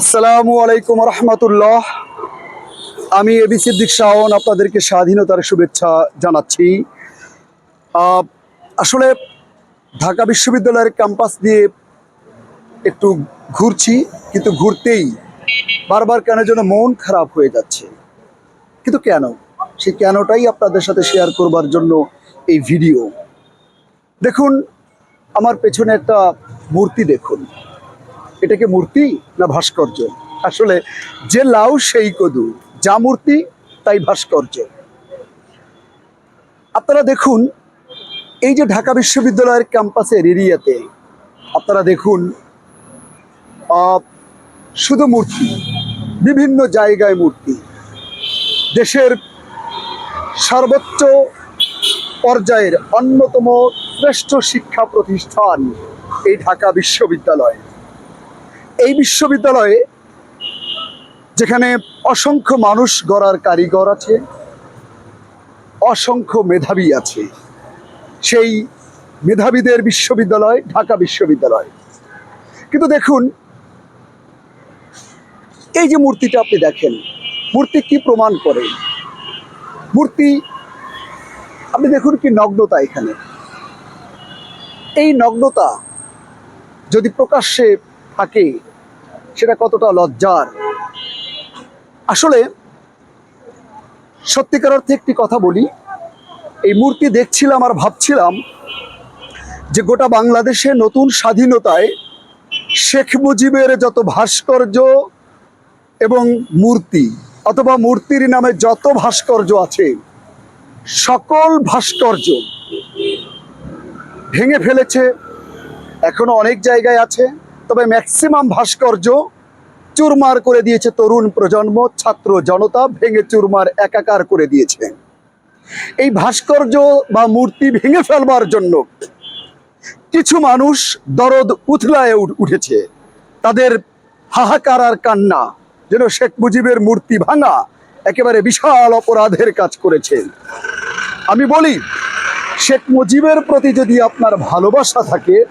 আসসালামু আলাইকুম রহমতুল্লাহ। আমি এবি সিদ্দিক শাহন আপনাদেরকে স্বাধীনতার শুভেচ্ছা জানাচ্ছি। আসলে ঢাকা বিশ্ববিদ্যালয়ের ক্যাম্পাস দিয়ে একটু ঘুরছি, কিন্তু ঘুরতেই বারবার কেন যেন মন খারাপ হয়ে যাচ্ছে। কিন্তু কেন? সেই কেনটাই আপনাদের সাথে শেয়ার করবার জন্য এই ভিডিও দেখুন, আমার পেছনে একটা মূর্তি দেখুন। এটাকে মূর্তি না ভাস্কর্য? আসলে যে লাউ সেই কদু, যা মূর্তি তাই ভাস্কর্য। আপনারা দেখুন, এই যে ঢাকা বিশ্ববিদ্যালয়ের ক্যাম্পাসের এরিয়াতে আপনারা দেখুন শুধু মূর্তি, বিভিন্ন জায়গায় মূর্তি। দেশের সর্বোচ্চ পর্যায়ের অন্যতম শ্রেষ্ঠ শিক্ষা প্রতিষ্ঠান এই ঢাকা বিশ্ববিদ্যালয়। এই বিশ্ববিদ্যালয়ে যেখানে অসংখ্য মানুষ গড়ার কারিগর আছে, অসংখ্য মেধাবী আছে, সেই মেধাবীদের বিশ্ববিদ্যালয় ঢাকা বিশ্ববিদ্যালয়। কিন্তু দেখুন, এই যে মূর্তিটা আপনি দেখেন, মূর্তি কি প্রমাণ করে? মূর্তি, আপনি দেখুন কি নগ্নতা এখানে। এই নগ্নতা যদি প্রকাশ্যে থাকে সেটা কতটা লজ্জার? আসলে, সত্যিকার অর্থে একটি কথা বলি। এই মূর্তি দেখছিলাম আর ভাবছিলাম যে গোটা বাংলাদেশে নতুন স্বাধীনতায় শেখ মুজিবের যত ভাস্কর্য এবং মূর্তি, অথবা মূর্তির নামে যত ভাস্কর্য আছে, সকল ভাস্কর্য ভেঙে ফেলেছে, এখনও অনেক জায়গায় আছে। তবে ম্যাক্সিমাম ভাস্কর্য চুরমার করে দিয়েছে তরুণ প্রজন্ম, ছাত্র জনতা ভেঙে চুরমার একাকার করে দিয়েছে। এই ভাস্কর্য বা মূর্তি ভেঙে ফেলবার জন্য কিছু মানুষ দরদ উথলায় উঠ- উঠেছে। তাদের হাহাকার আর কান্না যেন শেখ মুজিবের মূর্তি ভাঙা একেবারে বিশাল অপরাধের কাজ করেছে। আমি বলি, শেখ মুজিবের প্রতি যদি আপনার ভালোবাসা থাকে,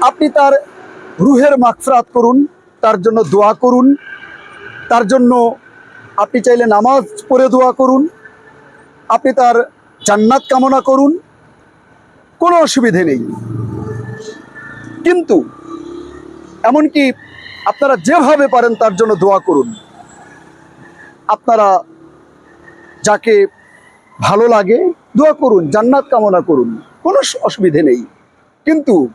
আপনি তার রুহের মাগফরাত করুন, তার জন্য দোয়া করুন, তার জন্য আপনি চাইলে নামাজ পড়ে দোয়া করুন, আপনি তার জান্নাত কামনা করুন, কোনো অসুবিধে নেই। কিন্তু এমনকি আপনারা যেভাবে পারেন তার জন্য দোয়া করুন। আপনারা যাকে ভালো লাগে দোয়া করুন, জান্নাত কামনা করুন, কোনো অসুবিধে নেই। কিন্তু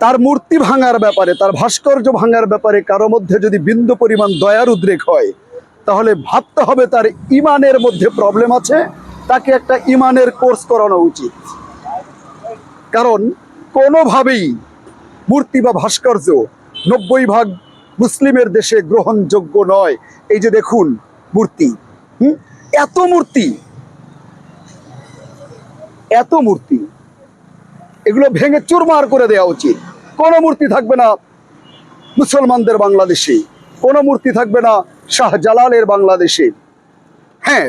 তার মূর্তি ভাঙার ব্যাপারে, তার ভাস্কর্য ভাঙার ব্যাপারে কারও মধ্যে যদি বিন্দু পরিমাণ দয়ার উদ্রেক হয়, তাহলে ভাবতে হবে তার ইমানের মধ্যে প্রবলেম আছে। তাকে একটা ইমানের কোর্স করানো উচিত। কারণ কোনোভাবেই মূর্তি বা ভাস্কর্য নব্বই ভাগ মুসলিমের দেশে গ্রহণযোগ্য নয়। এই যে দেখুন মূর্তি, হুম? এত মূর্তি এত মূর্তি, এগুলো ভেঙে চুরমার করে দেওয়া উচিত। কোনো মূর্তি থাকবে না মুসলমানদের বাংলাদেশে, কোনো মূর্তি থাকবে না শাহজালালের বাংলাদেশে। হ্যাঁ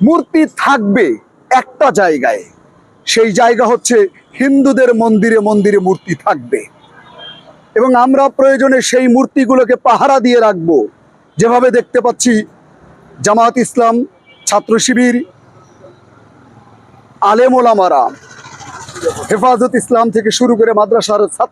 মূর্তি থাকবে একটা জায়গায়, সেই জায়গা হচ্ছে হিন্দুদের মন্দিরে মন্দিরে মূর্তি থাকবে। এবং আমরা প্রয়োজনে সেই মূর্তিগুলোকে পাহারা দিয়ে রাখব। যেভাবে দেখতে পাচ্ছি, জামাত ইসলাম, ছাত্র শিবির আলেমোলামারা হেফাজত ইসলাম থেকে শুরু করে মাদ্রাসার ছাত্র